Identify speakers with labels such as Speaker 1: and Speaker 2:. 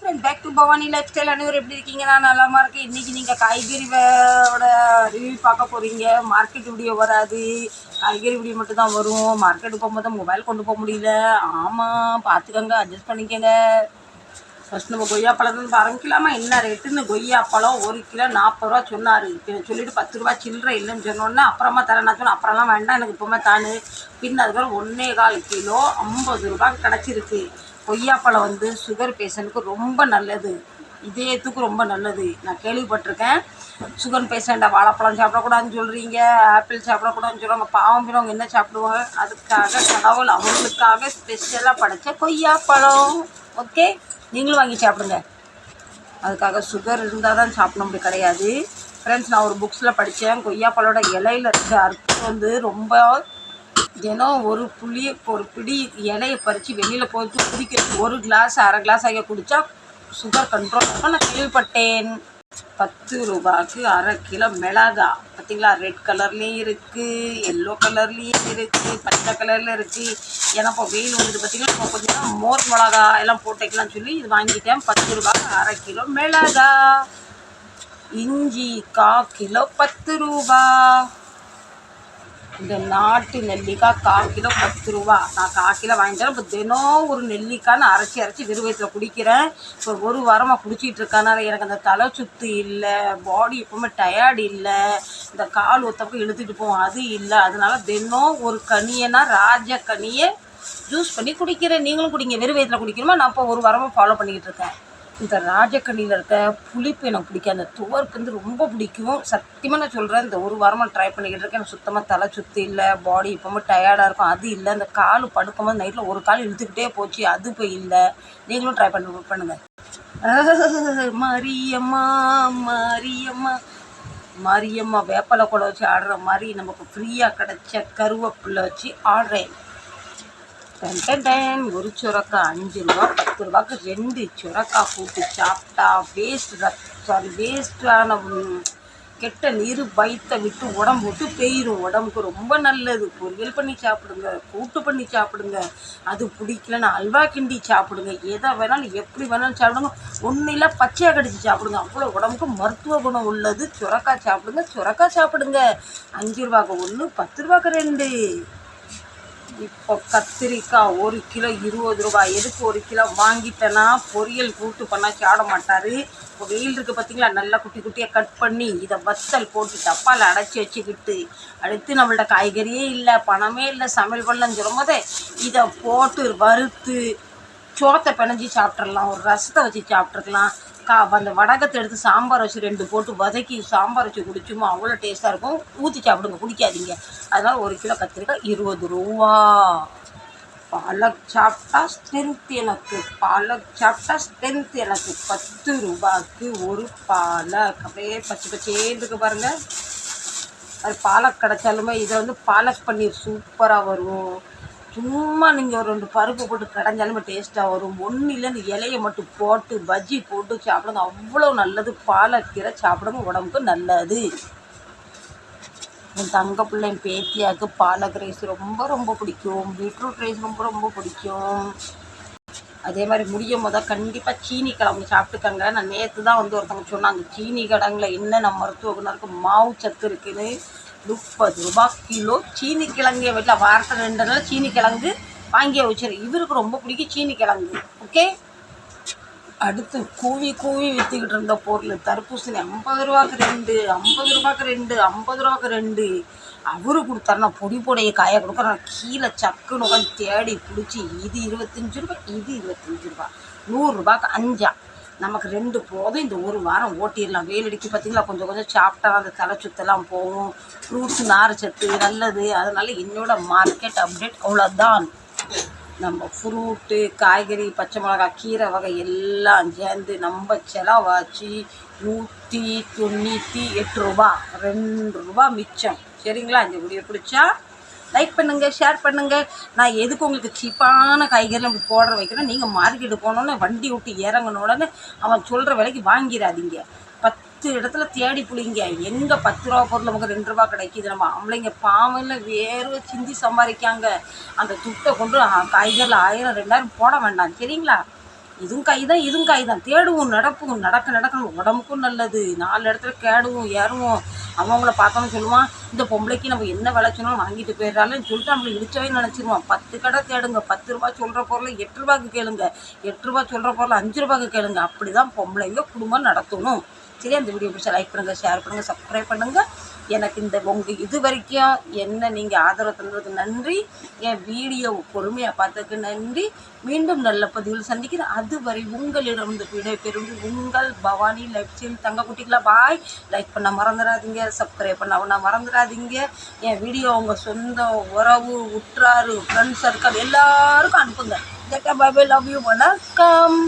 Speaker 1: Friend back to Bhavani lifestyle அனைவரும் எப்படி இருக்கீங்க? நான் நலமா இருக்கேன். இன்றைக்கி நீங்கள் காய்கறியோட ரிவ்யூ பார்க்க போகிறீங்க மார்க்கெட் வீடியோ வராது. காய்கறி வீடியோ மட்டும் தான் வரும் மார்க்கெட்டு போகும்போது மொபைல் கொண்டு போக முடியல. ஆமாம் பார்த்துக்கோங்க அட்ஜஸ்ட் பண்ணிக்கோங்க. ஃபஸ்ட் நம்ம கொய்யாப்பழம் தான் ஆரம்பிக்கலாமா என்ன ரேட்டுன்னு கொய்யாப்பழம் ஒரு கிலோ நாற்பது ரூபா சொன்னார். சொல்லிவிட்டு பத்து ரூபா சில்லற இல்லைன்னு சொன்னோன்னே அப்புறமா தரேன் நான் சொன்னேன். அப்புறம்லாம் வேண்டாம் எனக்கு இப்போமே தானு பின் அதுக்கப்புறம் ஒன்றே கால் கிலோ ஐம்பது ரூபா கிடச்சிருக்கு. கொய்யாப்பழம் வந்து சுகர் பேஷண்ட்டுக்கு ரொம்ப நல்லது. இதயத்துக்கு ரொம்ப நல்லது. நான் கேள்விப்பட்டிருக்கேன். சுகர் பேஷண்ட்டை வாழைப்பழம் சாப்பிடக்கூடாதுன்னு சொல்கிறீங்க ஆப்பிள் சாப்பிடக்கூடாதுன்னு சொல்கிறாங்க பாவம் பிறவங்க என்ன சாப்பிடுவாங்க? அதுக்காக கடவுள் அவங்களுக்காக ஸ்பெஷலாக படைத்த கொய்யாப்பழம். ஓகே நீங்களும் வாங்கி சாப்பிடுங்க. அதுக்காக சுகர் இருந்தால் தான் சாப்பிடணும் அப்படி கிடையாது. ஃப்ரெண்ட்ஸ் நான் ஒரு புக்ஸில் படித்தேன் கொய்யாப்பழோட இலையில் இருக்க அர்த்தம் வந்து ரொம்ப தினம் ஒரு புளிய ஒரு பிடி இலையை பறித்து வெளியில் போட்டு குடிக்க ஒரு கிளாஸ் அரை கிளாஸ் ஆகிய குடித்தா சுகர் கண்ட்ரோல் நான் கேள்விப்பட்டேன். பத்து ரூபாய்க்கு அரை கிலோ மிளகா. பார்த்தீங்களா ரெட் கலர்லேயும் இருக்குது எல்லோ கலர்லேயும் இருக்குது பச்சை கலரில் இருக்குது ஏன்னா இப்போ வெயில் வந்துட்டு பார்த்தீங்கன்னா இப்போ கொஞ்சம் மோர் மிளகா எல்லாம் போட்டுக்கலாம்னு சொல்லி இது வாங்கிட்டேன். பத்து ரூபாய்க்கு அரை கிலோ மிளகா. இஞ்சி கா கிலோ பத்து ரூபா இந்த நாட்டு நெல்லிக்காய் கால் கிலோ பத்து ரூபா. நான் கால் கிலோ வாங்கிட்டேன் இப்போ தினம் ஒரு நெல்லிக்காய்னு அரைச்சி அரைச்சி வெறுவயத்தில் குடிக்கிறேன். இப்போ ஒரு வாரமாக குடிச்சிட்டு இருக்கனால எனக்கு அந்த தலை சுத்து இல்லை பாடி எப்பவுமே டயர்டு இல்லை இந்த கால் ஒத்தப்போ இழுத்துட்டு போவோம். அது இல்லை. அதனால தினம் ஒரு கனியனா ராஜ கனியை ஜூஸ் பண்ணி குடிக்கிறேன். நீங்களும் குடிங்க. வெறும் குடிக்கணுமா? நான் இப்போ ஒரு வாரமாக ஃபாலோ பண்ணிக்கிட்டு இருக்கேன். இந்த ராஜக்கண்ணியில் இருக்க புளிப்பு எனக்கு பிடிக்கும். அந்த துவர்க்கு வந்து ரொம்ப பிடிக்கும். சத்தியமாக நான் சொல்கிறேன் இந்த ஒரு வாரமாக ட்ரை பண்ணிக்கிட்டு இருக்கேன். எனக்கு சுத்தமாக தலை சுற்றி இல்லை பாடி இப்போவும் டயர்டாக இருக்கும். அது இல்லை அந்த கால் படுக்கும்போது நைட்டில் ஒரு கால் இழுத்துக்கிட்டே போச்சு அது இப்போ இல்லை. நீங்களும் ட்ரை பண்ணி பண்ணுங்கள் மரியம்மா மரியம்மா. மரியம்மா வேப்பலை கூட வச்சு ஆடுற மாதிரி நமக்கு ஃப்ரீயாக கிடைச்ச கருவேப்பிலை வச்சு ஆடுறேன். டன் டன் டன். ஒரு சுரக்கா அஞ்சு ரூபா பத்து ரூபாய்க்கு ரெண்டு சுரக்கா கூட்டு சாப்பிட்டா வேஸ்ட் சாரி வேஸ்டான கெட்ட நீர் வயிற்றை விட்டு உடம்பு விட்டு பெயிரும். உடம்புக்கு ரொம்ப நல்லது. பொரியல் பண்ணி சாப்பிடுங்க கூட்டு பண்ணி சாப்பிடுங்க. அது பிடிக்கலன்னா அல்வா கிண்டி சாப்பிடுங்க. எதை வேணாலும் எப்படி வேணாலும் சாப்பிடுங்க. ஒன்றும் இல்லை பச்சையாக கடிச்சு சாப்பிடுங்க. அவ்வளோ உடம்புக்கு மருத்துவ குணம் உள்ளது. சுரக்கா சாப்பிடுங்க சுரக்கா சாப்பிடுங்க. அஞ்சு ரூபாய்க்கு ஒன்று பத்து ரூபாய்க்கு ரெண்டு. இப்போ கத்திரிக்காய் ஒரு கிலோ இருபது ரூபாய். எதுக்கு ஒரு கிலோ? வாங்கிட்டேன்னா பொரியல் கூட்டு பண்ணால் சாட மாட்டார். இப்போ வெயில் இருக்குது பார்த்தீங்களா நல்லா குட்டி குட்டியாக கட் பண்ணி இதை வத்தல் போட்டு டப்பாவில் அடைச்சி வச்சுக்கிட்டு அடுத்து நம்மள்ட்ட காய்கறியே இல்லை பணமே இல்லை சமையல் பண்ணலன்னு சொல்லும் போதே இதை போட்டு வறுத்து சோத்தை பிணைஞ்சி சாப்பிட்றலாம் ஒரு ரசத்தை வச்சு சாப்பிட்ருக்கலாம் கா அந்த வடகத்தை எடுத்து சாம்பார் வச்சு ரெண்டு போட்டு வதக்கி சாம்பார் வச்சு குடிச்சுமோ அவ்வளோ டேஸ்ட்டாக இருக்கும். ஊற்றி சாப்பிடுங்க குடிக்காதீங்க. அதனால் ஒரு கிலோ கத்திரிக்காய் இருபது ரூபா. பாலக் சாப்பிட்டா ஸ்ட்ரென்த் எனக்கு. பாலக் சாப்பிட்டா ஸ்ட்ரென்த் எனக்கு. பத்து ரூபாய்க்கு ஒரு பாலக். அப்படியே பச்சை பச்சேந்துக்கு பாருங்கள் அது பாலக் கிடைச்சாலுமே இதை வந்து பாலக் பன்னீர் சூப்பராக வரும். சும்மா நீங்கள் ஒரு ரெண்டு பருப்பு போட்டு கடைஞ்சாலுமே டேஸ்ட்டாக வரும். ஒன்றும் இல்லை இலையை மட்டும் போட்டு பஜ்ஜி போட்டு சாப்பிடுங்க. அவ்வளோ நல்லது. பாலக்கீரை சாப்பிடுங்க உடம்புக்கு நல்லது. என் தங்க பிள்ளை என் பேத்தியாவுக்கு பாலக் ரைஸ் ரொம்ப ரொம்ப பிடிக்கும். பீட்ரூட் ரைஸ் ரொம்ப ரொம்ப பிடிக்கும். அதே மாதிரி முடியும் போது கண்டிப்பாக சீனி கிழங்கு சாப்பிட்டுக்கங்க. நான் நேற்று தான் வந்து ஒருத்தவங்க சொன்னாங்க சீனி கிழங்குல நம்ம மருத்துவ குணம் இருக்குது மாவு சத்து இருக்குன்னு. முப்பது ரூபா கிலோ சீனி கிழங்கு வீட்டில் வாரத்தில் ரெண்டு நாள் சீனி கிழங்கு வாங்கி வச்சிரு. இவருக்கு ரொம்ப பிடிக்கும் சீனி கிழங்கு ஓகே அடுத்து கூவி கூவி விற்றுக்கிட்டு இருந்த பொருள் தர்பூசணி ஐம்பது ரூபாய்க்கு ரெண்டு ஐம்பது ரூபாய்க்கு ரெண்டு ஐம்பது ரூபாய்க்கு ரெண்டு. அவரு கொடுத்தாருன்னா பொடி பொடைய காய கொடுக்குறேன். கீழே சக்குன்னு உட்காந்து தேடி பிடிச்சி இது இருபத்தஞ்சி ரூபாய் இது இருபத்தஞ்சி ரூபாய். நூறுரூபாய்க்கு அஞ்சா. நமக்கு ரெண்டு போதும். இந்த ஒரு வாரம் ஓட்டிடலாம். வெயில் அடிக்கி பார்த்தீங்களா? கொஞ்சம் கொஞ்சம் சாப்பிட்டா அந்த தலை சுத்தெல்லாம் போகும். ஃப்ரூட்ஸ் நார்ச்சத்து நல்லது. அதனால் என்னோட மார்க்கெட் அப்டேட் அவ்வளோதான் நம்ம ஃப்ரூட்டு காய்கறி பச்சை மிளகாய் கீரை வகை எல்லாம் சேர்ந்து நம்ம செலவாச்சு நூற்றி தொண்ணூற்றி எட்டு ரூபா. ரெண்டு ரூபா மிச்சம். சரிங்களா? இந்த வீடியோ பிடிச்சா லைக் பண்ணுங்கள் ஷேர் பண்ணுங்கள் நான் எதுக்கு உங்களுக்கு சீப்பான காய்கறிலாம் இப்படி போடுற வைக்கிறேன் நீங்கள் மார்க்கெட்டு போனோன்னே வண்டி விட்டு இறங்கின உடனே அவன் சொல்கிற விலைக்கு வாங்கிடாதீங்க. பத்து இடத்துல தேடி புளிங்க எங்கே பத்து ரூபா பொருள் நமக்கு ரெண்டு ரூபா கிடைக்கிது? நம்ம ஆம்பளைங்க பாவையில் வேறு சிந்தி சம்பாதிக்காங்க. அந்த துட்டை கொண்டு காய்கறியில் ஆயிரம் ரெண்டாயிரம் போட வேண்டாம். சரிங்களா? இதுவும் கை தான் இதுவும் கை தான் தேடுவோம் நடப்பும். நடக்க நடக்கணும். உடம்புக்கும் நல்லது. நாலு இடத்துல கேடுவோம் ஏறுவோம். அவங்கள பார்த்தோன்னு சொல்லுவான் இந்த பொம்பளைக்கு நம்ம என்ன விளைச்சணும் வாங்கிட்டு போயிடறாலும் சொல்லிட்டு நம்மளை இடிச்சவே நினச்சிருவோம் பத்து கடை தேடுங்க பத்து ரூபா சொல்கிற பொருளை எட்டு ரூபாய்க்கு கேளுங்க எட்டு ரூபா சொல்கிற பொருளை அஞ்சு ரூபாய்க்கு கேளுங்க. அப்படி தான் பொம்பளைங்க குடும்பம் நடத்தணும். சரி அந்த வீடியோ பிடிச்சா லைக் பண்ணுங்கள் ஷேர் பண்ணுங்கள் சப்ஸ்கிரைப் பண்ணுங்கள் எனக்கு இந்த உங்கள் இது வரைக்கும் என்ன நீங்கள் ஆதரவு தந்ததுக்கு நன்றி. என் வீடியோ பொறுமையாக பார்த்ததுக்கு நன்றி. மீண்டும் நல்ல பதிவில் சந்திக்கிறேன். அதுவரை உங்களிடம் இந்த வீடியோ பெருந்து உங்கள் பவானி லைஃப் ஸ்டைல் தங்க குட்டிகளா பாய் லைக் பண்ண மறந்துடாதீங்க. சப்ஸ்கிரைப் பண்ண அவனா மறந்துடாதீங்க என் வீடியோ உங்கள் சொந்த உறவு உற்றாரு ஃப்ரெண்ட்ஸ் சர்க்கிள் எல்லாருக்கும் அனுப்புங்க. பாய் லவ் யூ வணக்கம்.